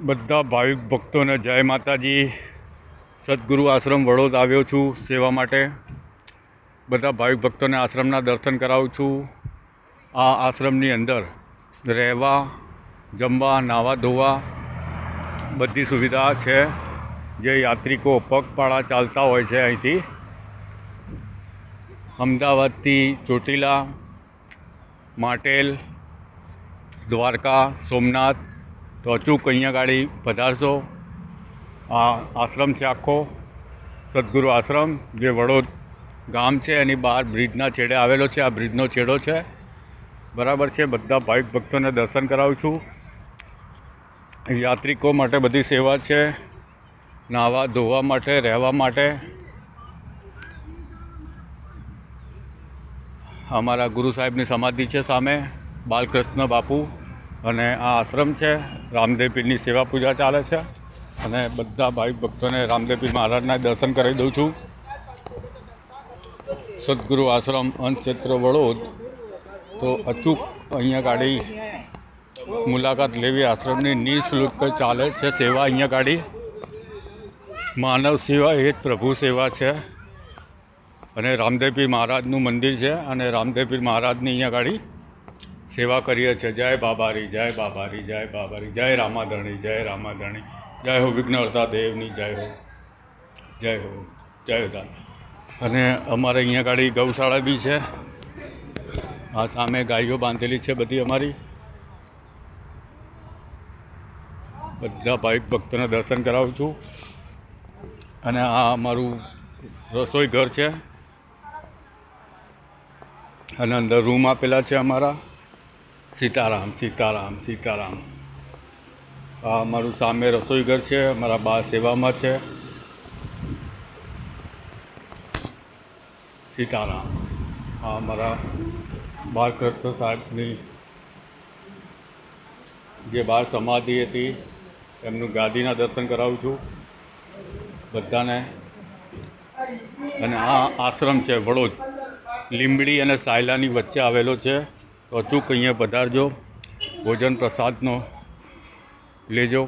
બધા ભાવિક ભક્તોને જય માતાજી. સદગુરુ આશ્રમ વડોદ આવ્યો છું સેવા માટે. બધા ભાવિક ભક્તોને આશ્રમના દર્શન કરાવું છું. આ આશ્રમની અંદર રહેવા, જમવા, નાહવા ધોવા બધી સુવિધા છે જે યાત્રિકો પગપાળા ચાલતા હોય છે અહીંથી. અમદાવાદથી ચોટીલા, માટેલ, દ્વારકા, સોમનાથ તો અચૂક અહીંયા ગાડી પધારશો. આ આશ્રમ છે આખો. સદગુરુ આશ્રમ, જે વડોદ ગામ છે, એની બહાર બ્રિજના છેડે આવેલો છે. આ બ્રિજનો છેડો છે. બરાબર છે. બધા ભાવિક ભક્તોને દર્શન કરાવું છું. યાત્રિકો માટે બધી સેવા છે. નાહવા, ધોવા માટે, રહેવા માટે. અમારા ગુરુ સાહેબની સમાધિ છે સામે. બાલકૃષ્ણ બાપુ. અને આ આશ્રમ છે. રામદેવ પીરની સેવા પૂજા ચાલે છે. અને બધા ભાઈ ભક્તોને રામદેવ પીર મહારાજના દર્શન કરાવી દઉં છું. સદગુરુ આશ્રમ ક્ષેત્ર વડોદ. તો અચૂક અહીંયા ગાડી મુલાકાત લેવી આશ્રમની નિઃશુલ્ક ચાલે છે સેવા અહીંયા ગાડી. માનવ સેવા એ જ પ્રભુ સેવા છે. અને રામદેવપીર મહારાજનું મંદિર છે અને રામદેવપીર મહારાજની અહીંયા ગાડી સેવા કરીએ છીએ. જય બાબારી જય બાબારી જય બાબારી, જય રામાધણી જય રામાધણી. જય હો વિઘ્નહર્તા દેવની, જય હો જય હો, જય દાન અને અમારે અહીંયા ગાડી ગૌશાળા બી છે. આ સામે ગાયો બાંધેલી છે બધી અમારી. બધા ભાઈ ભક્તોને દર્શન કરાવું છું. અને આ અમારું રસોઈ ઘર છે. અને અંદર રૂમ આપેલા છે અમારા. સીતારામ સીતારામ સીતારામ. આ મારું સામે રસોઈ ઘર છે મારા બા સેવામાં છે. સીતારામ. આ મારા બાળકૃષ્ણ સાહેબની જે બાર સમાધિ હતી, એમનું ગાદીના દર્શન કરાવું છું બધાને. અને આ આશ્રમ છે, વડોદ. લીંબડી અને સાયલાની વચ્ચે આવેલો છે. તો અચૂક અહીંયા પધારજો ભોજન પ્રસાદનો લેજો.